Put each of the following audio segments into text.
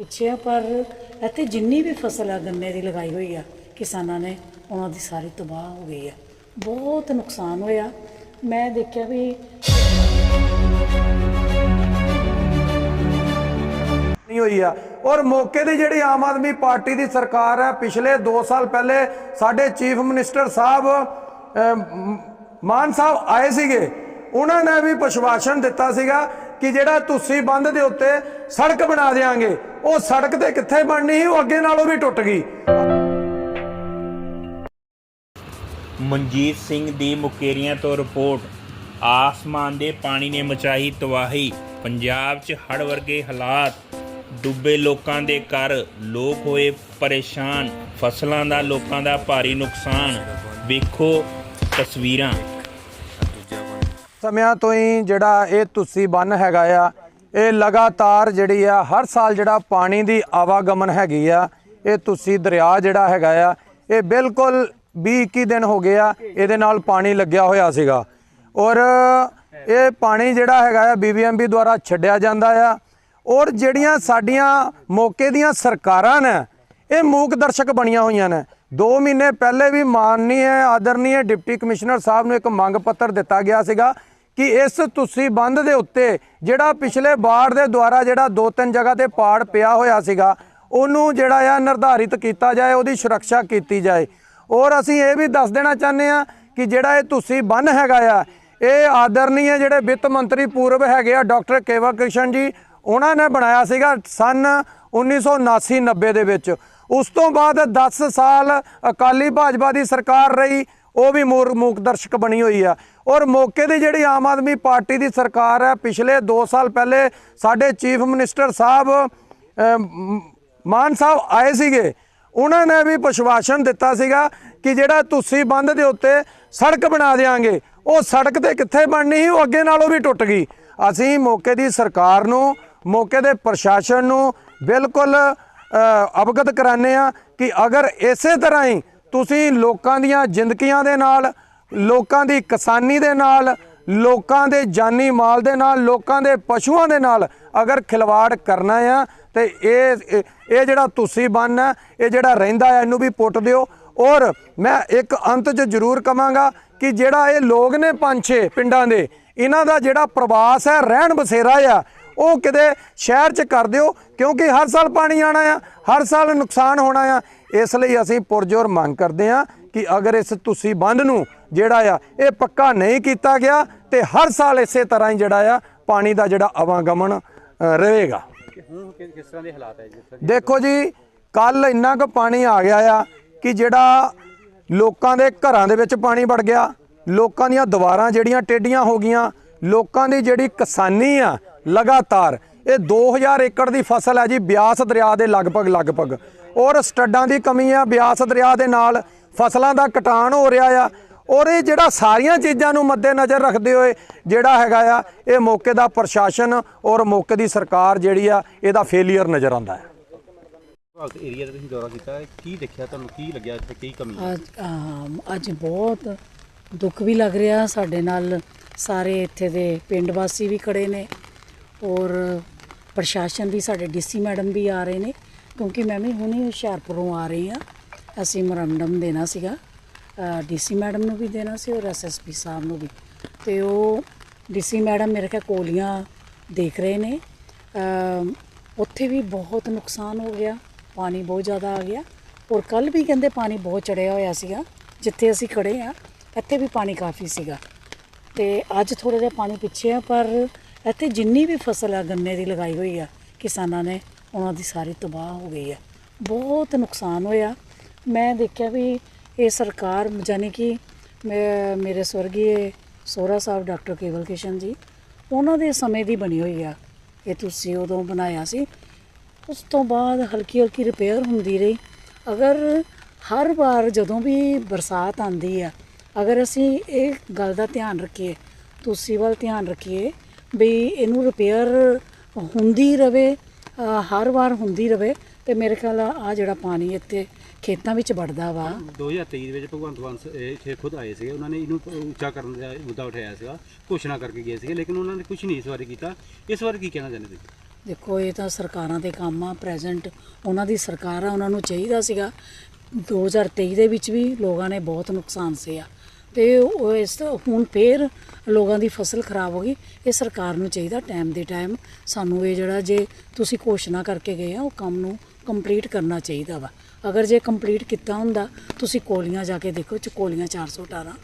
ਪਿੱਛੇ ਆ ਪਰ ਇੱਥੇ ਜਿੰਨੀ ਵੀ ਫਸਲ ਆ, ਗੰਨੇ ਦੀ ਲਗਾਈ ਹੋਈ ਆ, ਕਿਸਾਨਾਂ ਨੇ, ਉਹਨਾਂ ਦੀ ਸਾਰੀ ਤਬਾਹ ਹੋ ਗਈ ਆ। ਬਹੁਤ ਨੁਕਸਾਨ ਹੋਇਆ। ਮੈਂ ਦੇਖਿਆ ਵੀ ਨਹੀਂ ਹੋਈ ਆ। ਔਰ ਮੌਕੇ ਦੀ ਜਿਹੜੀ ਆਮ ਆਦਮੀ ਪਾਰਟੀ ਦੀ ਸਰਕਾਰ ਹੈ ਪਿਛਲੇ 2 ਸਾਲ ਪਹਿਲੇ ਸਾਡੇ ਚੀਫ ਮਿਨਿਸਟਰ ਸਾਹਿਬ ਮਾਨ ਸਾਹਿਬ ਆਏ ਸੀਗੇ। ਉਹਨਾਂ ਨੇ ਵੀ ਵਿਸ਼ਵਾਸਨ ਦਿੱਤਾ ਸੀਗਾ ਕਿ ਜਿਹੜਾ ਤੁਸੀਂ ਬੰਦ ਦੇ ਉੱਤੇ ਸੜਕ ਬਣਾ ਦੇਾਂਗੇ ਉਹ ਸੜਕ ਤੇ ਕਿੱਥੇ ਬਣਨੀ ਸੀ ਉਹ ਅੱਗੇ ਨਾਲੋਂ ਵੀ ਟੁੱਟ ਗਈ। ਮਨਜੀਤ ਸਿੰਘ ਦੀ ਮੁਕੇਰੀਆਂ ਤੋਂ ਰਿਪੋਰਟ ਆਸਮਾਨ ਦੇ ਪਾਣੀ ਨੇ ਮਚਾਈ ਤਬਾਹੀ ਪੰਜਾਬ 'ਚ ਹੜ੍ਹ ਵਰਗੇ ਹਾਲਾਤ ਡੁੱਬੇ ਲੋਕਾਂ ਦੇ ਘਰ ਲੋਕ ਹੋਏ ਪਰੇਸ਼ਾਨ ਫਸਲਾਂ ਦਾ ਲੋਕਾਂ ਦਾ ਭਾਰੀ ਨੁਕਸਾਨ ਵੇਖੋ ਤਸਵੀਰਾਂ। ਸਮਿਆਂ ਤੋਂ ਹੀ ਜਿਹੜਾ ਇਹ ਤੁਸੀਂ ਬੰਨ ਹੈਗਾ ਆ ਇਹ ਲਗਾਤਾਰ ਜਿਹੜੀ ਆ, ਹਰ ਸਾਲ ਜਿਹੜਾ ਪਾਣੀ ਦੀ ਆਵਾਗਮਨ ਹੈਗੀ ਆ, ਇਹ ਤੁਸੀਂ ਦਰਿਆ ਜਿਹੜਾ ਹੈਗਾ ਆ, ਇਹ ਬਿਲਕੁਲ 20 21 ਦਿਨ ਹੋ ਗਏ ਆ, ਇਹਦੇ ਨਾਲ ਪਾਣੀ ਲੱਗਿਆ ਹੋਇਆ ਸੀਗਾ। ਔਰ ਇਹ ਪਾਣੀ ਜਿਹੜਾ ਹੈਗਾ ਆ ਬੀਬੀਐਮਬੀ ਦੁਆਰਾ ਛੱਡਿਆ ਜਾਂਦਾ ਆ। ਔਰ ਜਿਹੜੀਆਂ ਸਾਡੀਆਂ ਮੌਕੇ ਦੀਆਂ ਸਰਕਾਰਾਂ ਨੇ, ਇਹ ਮੂਕ ਦਰਸ਼ਕ ਬਣੀਆਂ ਹੋਈਆਂ ਨੇ। 2 ਮਹੀਨੇ ਪਹਿਲੇ ਵੀ ਮਾਨਨੀय ਆਦਰਨੀय ਡਿਪਟੀ ਕਮਿਸ਼ਨਰ ਸਾਹਿਬ ਨੂੰ ਇੱਕ ਮੰਗ ਪੱਤਰ ਦਿੱਤਾ ਗਿਆ ਸੀਗਾ ਕਿ ਇਸ ਤੁਸੀਂ ਬੰਦ ਦੇ ਉੱਤੇ ਜਿਹੜਾ ਪਿਛਲੇ ਬਾੜ ਦੇ ਦੁਆਰਾ ਜਿਹੜਾ ਦੋ ਤਿੰਨ ਜਗ੍ਹਾ ਤੇ ਪਾੜ ਪਿਆ ਹੋਇਆ ਸੀਗਾ, ਉਹਨੂੰ ਜਿਹੜਾ ਆ ਨਿਰਧਾਰਿਤ ਕੀਤਾ ਜਾਏ, ਉਹਦੀ ਸੁਰੱਖਿਆ ਕੀਤੀ ਜਾਏ। ਔਰ ਅਸੀਂ ਇਹ ਵੀ ਦੱਸ ਦੇਣਾ ਚਾਹੁੰਦੇ ਆ ਕਿ ਜਿਹੜਾ ਇਹ ਤੁਸੀਂ ਬੰਨ ਹੈਗਾ ਆ, ਇਹ ਆਦਰਨੀय ਜਿਹੜੇ ਵਿੱਤ ਮੰਤਰੀ ਪੂਰਬ ਹੈਗੇ ਆ, ਡਾਕਟਰ ਕੇਵਲ ਕ੍ਰਿਸ਼ਨ ਜੀ, ਉਹਨਾਂ ਨੇ ਬਣਾਇਆ ਸੀਗਾ ਸਨ 1979 90 ਦੇ ਵਿੱਚ। ਉਸ ਤੋਂ ਬਾਅਦ 10 ਸਾਲ ਅਕਾਲੀ ਭਾਜਪਾ ਦੀ ਸਰਕਾਰ ਰਹੀ, ਉਹ ਵੀ ਮੂਰ ਮੂਕ ਦਰਸ਼ਕ ਬਣੀ ਹੋਈ ਆ। ਔਰ ਮੌਕੇ ਦੀ ਜਿਹੜੀ ਆਮ ਆਦਮੀ ਪਾਰਟੀ ਦੀ ਸਰਕਾਰ ਹੈ, ਪਿਛਲੇ 2 ਸਾਲ ਪਹਿਲੇ ਸਾਡੇ ਚੀਫ ਮਿਨਿਸਟਰ ਸਾਹਿਬ ਮਾਨ ਸਾਹਿਬ ਆਏ ਸੀਗੇ। ਉਹਨਾਂ ਨੇ ਵੀ ਵਿਸ਼ਵਾਸਨ ਦਿੱਤਾ ਸੀਗਾ ਕਿ ਜਿਹੜਾ ਤੁਸੀਂ ਬੰਦ ਦੇ ਉੱਤੇ ਸੜਕ ਬਣਾ ਦੇਾਂਗੇ ਉਹ ਸੜਕ ਤੇ ਕਿੱਥੇ ਬਣਨੀ ਸੀ, ਉਹ ਅੱਗੇ ਨਾਲੋਂ ਵੀ ਟੁੱਟ ਗਈ। ਅਸੀਂ ਮੌਕੇ ਦੀ ਸਰਕਾਰ ਨੂੰ, ਮੌਕੇ ਦੇ ਪ੍ਰਸ਼ਾਸਨ ਨੂੰ ਬਿਲਕੁਲ ਅਵਗਤ ਕਰਾਨੇ ਆ ਕਿ ਅਗਰ ਇਸੇ ਤਰ੍ਹਾਂ ਹੀ ਤੁਸੀਂ ਲੋਕਾਂ ਦੀਆਂ ਜ਼ਿੰਦਗੀਆਂ ਦੇ ਨਾਲ ਲੋਕਾਂ ਦੀ ਕਿਸਾਨੀ ਦੇ ਨਾਲ, ਲੋਕਾਂ ਦੇ ਜਾਨੀ ਮਾਲ ਦੇ ਨਾਲ, ਲੋਕਾਂ ਦੇ ਪਸ਼ੂਆਂ ਦੇ ਨਾਲ ਅਗਰ ਖਿਲਵਾੜ ਕਰਨਾ ਆ, ਤੇ ਇਹ ਇਹ ਜਿਹੜਾ ਤੁਸੀਂ ਬੰਨ ਹੈ ਇਹ ਜਿਹੜਾ ਰਹਿੰਦਾ ਆ, ਇਹਨੂੰ ਵੀ ਪੁੱਟ ਦਿਓ। ਔਰ ਮੈਂ ਇੱਕ ਅੰਤ 'ਚ ਜ਼ਰੂਰ ਕਵਾਂਗਾ ਕਿ ਜਿਹੜਾ ਇਹ ਲੋਕ ਨੇ ਪੰਜ ਛੇ ਪਿੰਡਾਂ ਦੇ, ਇਹਨਾਂ ਦਾ ਜਿਹੜਾ ਪ੍ਰਵਾਸ ਹੈ, ਰਹਿਣ ਬਸੇਰਾ ਆ, ਉਹ ਕਿਤੇ ਸ਼ਹਿਰ 'ਚ ਕਰ ਦਿਓ, ਕਿਉਂਕਿ ਹਰ ਸਾਲ ਪਾਣੀ ਆਣਾ ਆ, ਹਰ ਸਾਲ ਨੁਕਸਾਨ ਹੋਣਾ ਆ। ਇਸ ਲਈ ਅਸੀਂ ਪੁਰਜੋਰ ਮੰਗ ਕਰਦੇ ਆ ਕਿ ਅਗਰ ਇਸ ਤੁਸੀਂ ਬੰਦ ਨੂੰ ਜਿਹੜਾ ਆ, ਇਹ ਪੱਕਾ ਨਹੀਂ ਕੀਤਾ ਗਿਆ, ਤੇ ਹਰ ਸਾਲ ਇਸੇ ਤਰ੍ਹਾਂ ਹੀ ਜਿਹੜਾ ਆ, ਪਾਣੀ ਦਾ ਜਿਹੜਾ ਆਵਾਗਮਨ ਰਹੇਗਾ। ਕਿਸ ਤਰ੍ਹਾਂ ਦੇ ਹਾਲਾਤ ਹੈ ਜੀ ਦੇਖੋ ਜੀ ਕੱਲ ਇੰਨਾ ਕੁ ਪਾਣੀ ਆ ਗਿਆ ਆ ਕਿ ਜਿਹੜਾ ਲੋਕਾਂ ਦੇ ਘਰਾਂ ਦੇ ਵਿੱਚ ਪਾਣੀ ਵੜ ਗਿਆ, ਲੋਕਾਂ ਦੀਆਂ ਦੀਵਾਰਾਂ ਜਿਹੜੀਆਂ ਟੇਡੀਆਂ ਹੋ ਗਈਆਂ, ਲੋਕਾਂ ਦੀ ਜਿਹੜੀ ਕਿਸਾਨੀ ਆ, ਲਗਾਤਾਰ, ਇਹ 2000 ਏਕੜ ਦੀ ਫਸਲ ਹੈ ਜੀ, ਬਿਆਸ ਦਰਿਆ ਦੇ ਲਗਭਗ ਲਗਭਗ ਔਰ ਸਟੱਡਾਂ ਦੀ ਕਮੀ ਆ ਬਿਆਸ ਦਰਿਆ ਦੇ ਨਾਲ ਫਸਲਾਂ ਦਾ ਕਟਾਨ ਹੋ ਰਿਹਾ ਆ ਔਰ ਇਹ ਜਿਹੜਾ ਸਾਰੀਆਂ ਚੀਜ਼ਾਂ ਨੂੰ ਮੱਦੇਨਜ਼ਰ ਰੱਖਦੇ ਹੋਏ ਜਿਹੜਾ ਹੈਗਾ ਆ ਇਹ ਮੌਕੇ ਦਾ ਪ੍ਰਸ਼ਾਸਨ ਔਰ ਮੌਕੇ ਦੀ ਸਰਕਾਰ ਜਿਹੜੀ ਆ ਇਹਦਾ ਫੇਲਿਅਰ ਨਜ਼ਰ ਆਉਂਦਾ ਹੈ। ਭਾਰਤ ਏਰੀਆ ਦਾ ਤੁਸੀਂ ਦੌਰਾ ਕੀਤਾ ਹੈ। ਕੀ ਦੇਖਿਆ ਤੁਹਾਨੂੰ? ਕੀ ਲੱਗਿਆ ਇੱਥੇ? ਕੀ ਕਮੀ ਹੈ? ਅੱਜ ਅਮ, ਅੱਜ ਬਹੁਤ ਦੁੱਖ ਵੀ ਲੱਗ ਰਿਹਾ ਸਾਡੇ ਨਾਲ। ਸਾਰੇ ਇੱਥੇ ਦੇ ਪਿੰਡ ਵਾਸੀ ਵੀ ਖੜੇ ਨੇ ਔਰ ਪ੍ਰਸ਼ਾਸਨ ਵੀ ਸਾਡੇ ਡੀਸੀ ਮੈਡਮ ਵੀ ਆ ਰਹੇ ਨੇ। ਕਿਉਂਕਿ ਮੈਂ ਵੀ ਹੁਣੇ ਹੁਸ਼ਿਆਰਪੁਰੋਂ ਆ ਰਹੀ ਹਾਂ। ਅਸੀਂ ਮੈਮੋਰੰਡਮ ਦੇਣਾ ਸੀਗਾ ਡੀਸੀ ਮੈਡਮ ਨੂੰ ਵੀ ਦੇਣਾ ਸੀ ਔਰ ਐਸਐਸਪੀ ਸਾਹਿਬ ਨੂੰ ਵੀ। ਤੇ ਉਹ ਡੀਸੀ ਮੈਡਮ ਮੇਰੇ ਖਿਆਲ ਕੋਲੀਆਂ ਦੇਖ ਰਹੇ ਨੇ। ਉੱਥੇ ਵੀ ਬਹੁਤ ਨੁਕਸਾਨ ਹੋ ਗਿਆ, ਪਾਣੀ ਬਹੁਤ ਜ਼ਿਆਦਾ ਆ ਗਿਆ ਔਰ ਕੱਲ ਵੀ ਕਹਿੰਦੇ ਪਾਣੀ ਬਹੁਤ ਚੜਿਆ ਹੋਇਆ ਸੀਗਾ, ਜਿੱਥੇ ਅਸੀਂ ਖੜੇ ਆ ਇੱਥੇ ਵੀ ਪਾਣੀ ਕਾਫੀ ਸੀਗਾ। ਤੇ ਅੱਜ ਥੋੜਾ ਜਿਹਾ ਪਾਣੀ ਪਿੱਛੇ ਆ, ਪਰ ਇੱਥੇ ਜਿੰਨੀ ਵੀ ਫਸਲ ਆ, ਗੰਨੇ ਦੀ ਲਗਾਈ ਹੋਈ ਆ, ਕਿਸਾਨਾਂ ਨੇ ਉਹਨਾਂ ਦੀ ਸਾਰੀ ਤਬਾਹ ਹੋ ਗਈ ਆ। ਬਹੁਤ ਨੁਕਸਾਨ ਹੋਇਆ। ਮੈਂ ਦੇਖਿਆ ਵੀ ਇਹ ਸਰਕਾਰ ਜਾਨੀ ਕਿ ਮੇ- ਮੇਰੇ ਸਵਰਗੀ ਸੋਹਰਾ ਸਾਹਿਬ, ਡਾਕਟਰ ਕੇਵਲ ਕਿਸ਼ਨ ਜੀ, ਉਹਨਾਂ ਦੇ ਸਮੇਂ ਦੀ ਬਣੀ ਹੋਈ ਆ। ਇਹ ਤੁਸੀਂ ਉਦੋਂ ਬਣਾਇਆ ਸੀ। ਉਸ ਤੋਂ ਬਾਅਦ ਹਲਕੀ ਹਲਕੀ ਰਿਪੇਅਰ ਹੁੰਦੀ ਰਹੀ। ਅਗਰ ਹਰ ਵਾਰ ਜਦੋਂ ਵੀ ਬਰਸਾਤ ਆਂਦੀ ਆ, ਅਗਰ ਅਸੀਂ ਇਹ ਗੱਲ ਦਾ ਧਿਆਨ ਰੱਖੀਏ, ਤੁਸੀਂ ਵੱਲ ਧਿਆਨ ਰੱਖੀਏ ਵੀ ਇਹਨੂੰ ਰਿਪੇਅਰ ਹੁੰਦੀ ਰਵੇ ਹਰ ਵਾਰ ਹੁੰਦੀ ਰਵੇ, ਤੇ ਮੇਰੇ ਖਿਆਲ ਆ ਜਿਹੜਾ ਪਾਣੀ ਇੱਥੇ ਖੇਤਾਂ ਵਿੱਚ ਵੜਦਾ ਵਾ। 2023 ਦੇ ਵਿੱਚ ਭਗਵੰਤ ਮਾਨ ਸ- ਇਹ ਇੱਥੇ ਖੁਦ ਆਏ ਸੀਗੇ। ਉਹਨਾਂ ਨੇ ਇਹਨੂੰ ਉੱਚਾ ਕਰਨ ਦਾ ਮੁੱਦਾ ਉਠਾਇਆ ਸੀਗਾ। ਘੋਸ਼ਣਾ ਕਰਕੇ ਗਏ ਸੀਗੇ। ਲੇਕਿਨ ਉਹਨਾਂ ਨੇ ਕੁਝ ਨਹੀਂ ਇਸ ਵਾਰੀ ਕੀਤਾ। ਇਸ ਵਾਰ ਕੀ ਕਹਿਣਾ ਚਾਹੁੰਦੇ ਤੁਸੀਂ? ਦੇਖੋ ਇਹ ਤਾਂ ਸਰਕਾਰਾਂ ਦੇ ਕੰਮ ਆ। ਪ੍ਰੈਜ਼ੈਂਟ ਉਹਨਾਂ ਦੀ ਸਰਕਾਰ ਆ। ਉਹਨਾਂ ਨੂੰ ਚਾਹੀਦਾ ਸੀਗਾ। 2023 ਦੇ ਵਿੱਚ ਵੀ ਲੋਕਾਂ ਨੇ ਬਹੁਤ ਨੁਕਸਾਨ ਸਿਆ ਤੇ ਉਹ ਇਸ ਹੁਣ ਫੇਰ ਲੋਕਾਂ ਦੀ ਫਸਲ ਖਰਾਬ ਹੋ ਗਈ। ਇਹ ਸਰਕਾਰ ਨੂੰ ਚਾਹੀਦਾ ਟਾਈਮ ਦੇ ਟਾਈਮ। ਸਾਨੂੰ ਇਹ ਜਿਹੜਾ ਜੇ ਤੁਸੀਂ ਘੋਸ਼ਣਾ ਕਰਕੇ ਗਏ ਆ ਉਹ ਕੰਮ ਨੂੰ ਕੰਪਲੀਟ ਕਰਨਾ ਚਾਹੀਦਾ ਵਾ। ਅਗਰ ਜੇ ਕੰਪਲੀਟ ਕੀਤਾ ਹੁੰਦਾ, ਤੁਸੀਂ ਕੋਲੀਆਂ ਜਾ ਕੇ ਦੇਖੋ, ਚਕੋਲੀਆਂ 418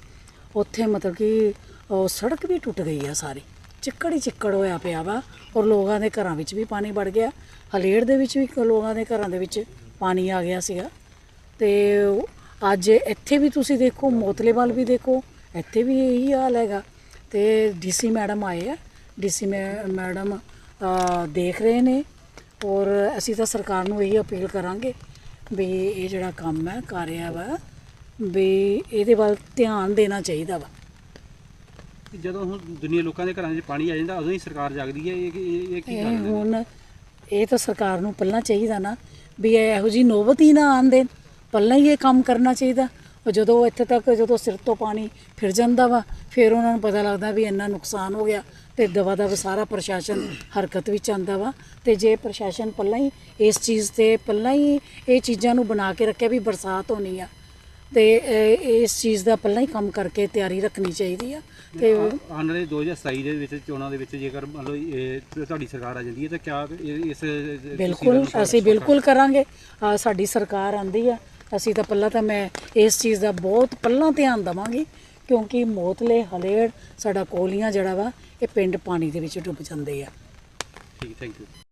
ਉੱਥੇ ਮਤਲਬ ਕਿ, ਉਹ ਸੜਕ ਵੀ ਟੁੱਟ ਗਈ ਆ ਸਾਰੀ। ਚਿੱਕੜ ਹੀ ਚਿੱਕੜ ਹੋਇਆ ਪਿਆ ਵਾ ਔਰ ਲੋਕਾਂ ਦੇ ਘਰਾਂ ਵਿੱਚ ਵੀ ਪਾਣੀ ਵੜ ਗਿਆ। ਹਲੇੜ ਦੇ ਵਿੱਚ ਵੀ ਲੋਕਾਂ ਦੇ ਘਰਾਂ ਦੇ ਵਿੱਚ ਪਾਣੀ ਆ ਗਿਆ ਸੀਗਾ। ਤੇ ਅੱਜ ਇੱਥੇ ਵੀ ਤੁਸੀਂ ਦੇਖੋ, ਮੋਤਲੇ ਵੱਲ ਵੀ ਦੇਖੋ, ਇੱਥੇ ਵੀ ਇਹੀ ਹਾਲ ਹੈਗਾ। ਤੇ ਡੀਸੀ ਮੈਡਮ ਆਏ ਆ। ਡੀਸੀ ਮੈਡਮ ਦੇਖ ਰਹੇ ਨੇ। ਔਰ ਅਸੀਂ ਤਾਂ ਸਰਕਾਰ ਨੂੰ ਇਹੀ ਅਪੀਲ ਕਰਾਂਗੇ ਵੀ ਇਹ ਜਿਹੜਾ ਕੰਮ ਹੈ ਕਰ ਰਿਹਾ ਵਾ ਵੀ ਇਹਦੇ ਵੱਲ ਧਿਆਨ ਦੇਣਾ ਚਾਹੀਦਾ ਵਾ। ਜਦੋਂ ਹੁਣ ਦੁਨੀਆ ਲੋਕਾਂ ਦੇ ਘਰਾਂ 'ਚ ਪਾਣੀ ਆ ਜਾਂਦਾ ਉਦੋਂ ਹੀ ਸਰਕਾਰ ਜਾਗਦੀ ਹੈ ਇਹ ਇਹ ਇਹ ਕੀ ਇਹ ਹੈ? ਹੁਣ ਇਹ ਤਾਂ ਸਰਕਾਰ ਨੂੰ ਪਹਿਲਾਂ ਚਾਹੀਦਾ ਨਾ ਵੀ ਇਹ ਇਹੋ ਜੀ ਨੌਬਤ ਹੀ ਨਾ ਆਉਣ ਦੇਣ। ਪਹਿਲਾਂ ਹੀ ਇਹ ਕੰਮ ਕਰਨਾ ਚਾਹੀਦਾ। ਜਦੋਂ ਇੱਥੇ ਤੱਕ ਜਦੋਂ ਸਿਰ ਤੋਂ ਪਾਣੀ ਫਿਰ ਜਾਂਦਾ ਵਾ ਫਿਰ ਉਹਨਾਂ ਨੂੰ ਪਤਾ ਲੱਗਦਾ ਵੀ ਇੰਨਾ ਨੁਕਸਾਨ ਹੋ ਗਿਆ ਤੇ ਦਵਾ ਦਵ ਸਾਰਾ ਪ੍ਰਸ਼ਾਸਨ ਹਰਕਤ ਵਿੱਚ ਆਂਦਾ ਵਾ। ਤੇ ਜੇ ਪ੍ਰਸ਼ਾਸਨ ਪਹਿਲਾਂ ਹੀ ਇਸ ਚੀਜ਼ ਤੇ ਪਹਿਲਾਂ ਹੀ ਇਹ ਚੀਜ਼ਾਂ ਨੂੰ ਬਣਾ ਕੇ ਰੱਖਿਆ ਵੀ ਬਰਸਾਤ ਹੋਣੀ ਆ ਤੇ ਇਹ- ਇਸ ਚੀਜ਼ ਦਾ ਪਹਿਲਾਂ ਹੀ ਕੰਮ ਕਰਕੇ ਤਿਆਰੀ ਰੱਖਣੀ ਚਾਹੀਦੀ ਆ। ਤੇ ਆਉਣ ਵਾਲੇ 2027 ਦੇ ਵਿੱਚ ਚੋਣਾਂ ਦੇ ਵਿੱਚ ਜੇਕਰ ਮੰਨ ਲਓ ਇਹ ਤੁਹਾਡੀ ਸਰਕਾਰ ਆ ਜਾਂਦੀ ਹੈ ਤਾਂ ਕਿਆ ਇਹ- ਇਸ ਬਿਲਕੁਲ ਅਸੀਂ ਬਿਲਕੁਲ ਕਰਾਂਗੇ। ਆਹ ਸਾਡੀ ਸਰਕਾਰ ਆਂਦੀ ਆ ਅਸੀਂ ਤਾਂ ਪਹਿਲਾਂ ਤਾਂ ਮੈਂ ਇਸ ਚੀਜ਼ ਦਾ ਬਹੁਤ ਪਹਿਲਾਂ ਧਿਆਨ ਦਵਾਂਗੀ, ਕਿਉਂਕਿ ਮੋਤਲੇ, ਹਲੇੜ, ਸਾਡਾ ਕੋਲੀਆਂ ਜਿਹੜਾ ਵਾ, ਇਹ ਪਿੰਡ ਪਾਣੀ ਦੇ ਵਿੱਚ ਡੁੱਬ ਜਾਂਦੇ ਆ। ਠੀਕ ਥੈਂਕ ਯੂ